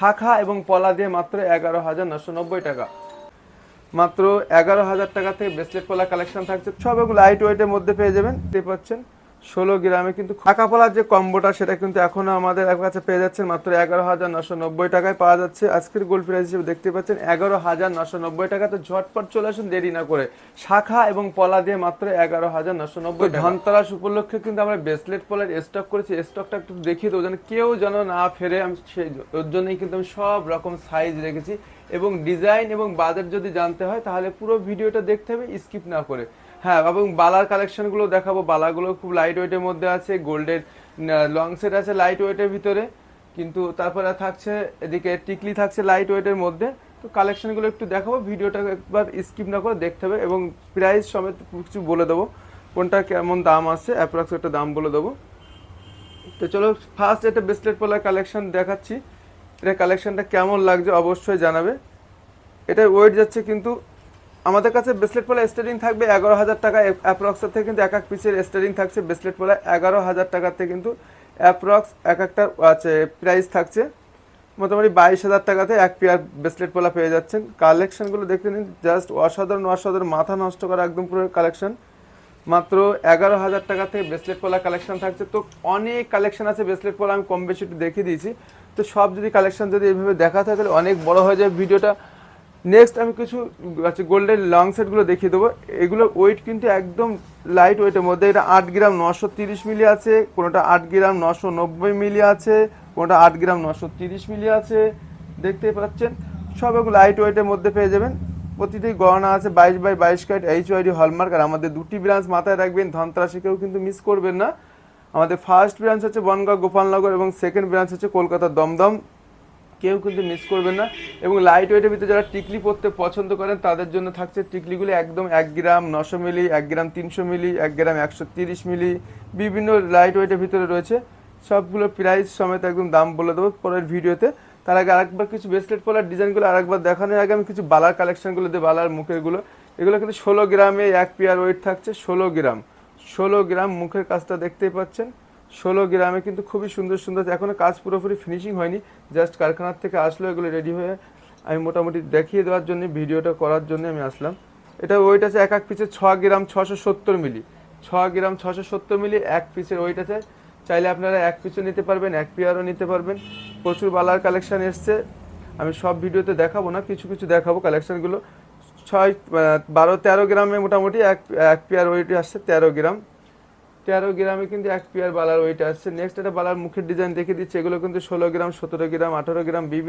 শাখা এবং পলা দিয়ে মাত্র এগারো হাজার নশো নব্বই টাকা। মাত্র এগারো হাজার টাকা থেকে ব্রেসলেট পলা কালেকশন থাকছে। সব এগুলো লাইট ওয়েটের মধ্যে পেয়ে যাবেন। দেখতে পাচ্ছেন ষোলো গ্রামে কিন্তু শাখা পলার যে কম্বোটা, সেটা কিন্তু এখনও আমাদের কাছে পেয়ে যাচ্ছেন মাত্র এগারো হাজার নশো নব্বই টাকায় পাওয়া যাচ্ছে। আজকের গোল্ড প্রাইস হিসেবে দেখতে পাচ্ছেন এগারো হাজার নশো নব্বই টাকা। তো ঝটপট চলে আসুন, দেরি না করে। শাখা এবং পলা দিয়ে মাত্র এগারো হাজার নশো নব্বই ধনতরাস উপলক্ষে কিন্তু আমরা ব্রেসলেট পলার স্টক করেছি। স্টকটা একটু দেখিয়ে দেবো যেন কেউ যেন না ফেরে। আমি সেই ওর জন্যই কিন্তু আমি সব রকম সাইজ রেখেছি। এবং ডিজাইন এবং বাজেট যদি জানতে হয়, তাহলে পুরো ভিডিওটা দেখতে হবে স্কিপ না করে। হ্যাঁ এবং বালার কালেকশনগুলো দেখাবো। বালাগুলো খুব লাইট ওয়েটের মধ্যে আছে গোল্ডের লং সেট আছে লাইট ওয়েটের ভিতরে। কিন্তু তারপরে থাকছে, এদিকে টিকলি থাকছে লাইট ওয়েটের মধ্যে। তো কালেকশনগুলো একটু দেখাবো, ভিডিওটা একবার স্কিপ না করে দেখতে হবে এবং প্রাইস সমেত কিছু বলে দেবো। কোনটা কেমন দাম আছে অ্যাপ্রক্স একটা দাম বলে দেবো। তো চলো ফার্স্ট একটা ব্রেসলেট পলার কালেকশন দেখাচ্ছি। এটা কালেকশনটা কেমন লাগছে অবশ্যই জানাবে। এটা ওয়েট যাচ্ছে কিন্তু আমাদের কাছে ব্রেসলেট পলা স্টারিং থাকবে এগারো হাজার টাকা অ্যাপ্রক্স থেকে কিন্তু এক এক পিসের স্টারিং থাকছে। ব্রেসলেট পলা এগারো হাজার টাকাতে কিন্তু অ্যাপ্রক্স এক একটা, আছে প্রাইস থাকছে। মোটামুটি বাইশ হাজার টাকাতে এক পেয়ার ব্রেসলেট পলা পেয়ে যাচ্ছেন। কালেকশনগুলো দেখতে নিন জাস্ট অসাধারণ অসাধারণ, মাথা নষ্ট করা একদম পুরো কালেকশান মাত্র এগারো হাজার টাকা থেকে ব্রেসলেট পলা কালেকশন থাকছে। তো অনেক কালেকশন আছে ব্রেসলেট পলা আমি কম বেশি একটু দেখিয়ে দিয়েছি। তো সব যদি কালেকশান যদি এইভাবে দেখা থাকে, তাহলে অনেক বড় হয়ে যায় ভিডিওটা। নেক্সট আমি কিছু আছে গোল্ডের লং সেটগুলো দেখিয়ে দেবো। এগুলো ওয়েট কিন্তু একদম লাইট ওয়েটের মধ্যে। এটা আট গ্রাম নশো তিরিশ মিলি আছে, কোনোটা আট গ্রাম নশো নব্বই মিলি আছে, কোনোটা আট গ্রাম নশো তিরিশ মিলি আছে। দেখতেই পাচ্ছেন, সব এগুলো লাইট ওয়েটের মধ্যে পেয়ে যাবেন। প্রতিটি গহনা আছে বাইশ বাই বাইশ ক্যারেট এইচ ওয়াইডি হলমার্ক আর আমাদের দুটি ব্রাঞ্চ মাথায় রাখবেন, ধনত্রাসীকেও কিন্তু মিস করবেন না। আমাদের ফার্স্ট ব্রাঞ্চ হচ্ছে বনগাঁ গোপালনগর এবং সেকেন্ড ব্রাঞ্চ হচ্ছে কলকাতার দমদম। কেউ কিন্তু মিস করবেন না। এবং লাইট ওয়েটের ভিতরে যারা টিকলি পরতে পছন্দ করেন, তাদের জন্য থাকছে টিকলিগুলো একদম এক গ্রাম নশো মিলি, এক গ্রাম তিনশো মিলি, এক গ্রাম একশো তিরিশ মিলি, বিভিন্ন লাইট ওয়েটের ভিতরে রয়েছে। সবগুলো প্রাইস সমেত একদম দাম বলে দেবো পরের ভিডিওতে। তার আগে আরেকবার কিছু ব্রেসলেট পলার ডিজাইনগুলো আরেকবার দেখানোর আগে আমি কিছু বালার কালেকশনগুলো দিয়ে বালার মুখেরগুলো। এগুলো কিন্তু ষোলো গ্রামে এক পেয়ার ওয়েট থাকছে, ষোলো গ্রাম। ষোলো গ্রাম মুখের কাজটা দেখতেই পাচ্ছেন। ষোলো গ্রামে কিন্তু খুবই সুন্দর সুন্দর এখনও কাজ পুরোপুরি ফিনিশিং হয়নি। জাস্ট কারখানার থেকে আসলো, এগুলো রেডি হয়ে আমি মোটামুটি দেখিয়ে দেওয়ার জন্য, ভিডিওটা করার জন্য আমি আসলাম। এটা ওয়েট আছে এক এক পিসে ছ গ্রাম ছশো সত্তর মিলি ছ গ্রাম ছশো সত্তর মিলি এক পিসের ওয়েট আছে। চাইলে আপনারা এক পিসও নিতে পারবেন, এক পেয়ারও নিতে পারবেন। প্রচুর বালার কালেকশান এসছে। আমি সব ভিডিওতে দেখাবো না, কিছু কিছু দেখাবো কালেকশানগুলো ছয় বারো, তেরো গ্রামে মোটামুটি এক এক পেয়ার ওয়েট আসছে, তেরো গ্রাম। তেরো গ্রামে কিন্তু এক পেয়ার বালার ওইটা আসছে নেক্সট একটা বালার মুখের ডিজাইন দেখে দিচ্ছে। এগুলো কিন্তু ষোলো গ্রাম, সতেরো গ্রাম, আঠারো গ্রাম, বিভিন্ন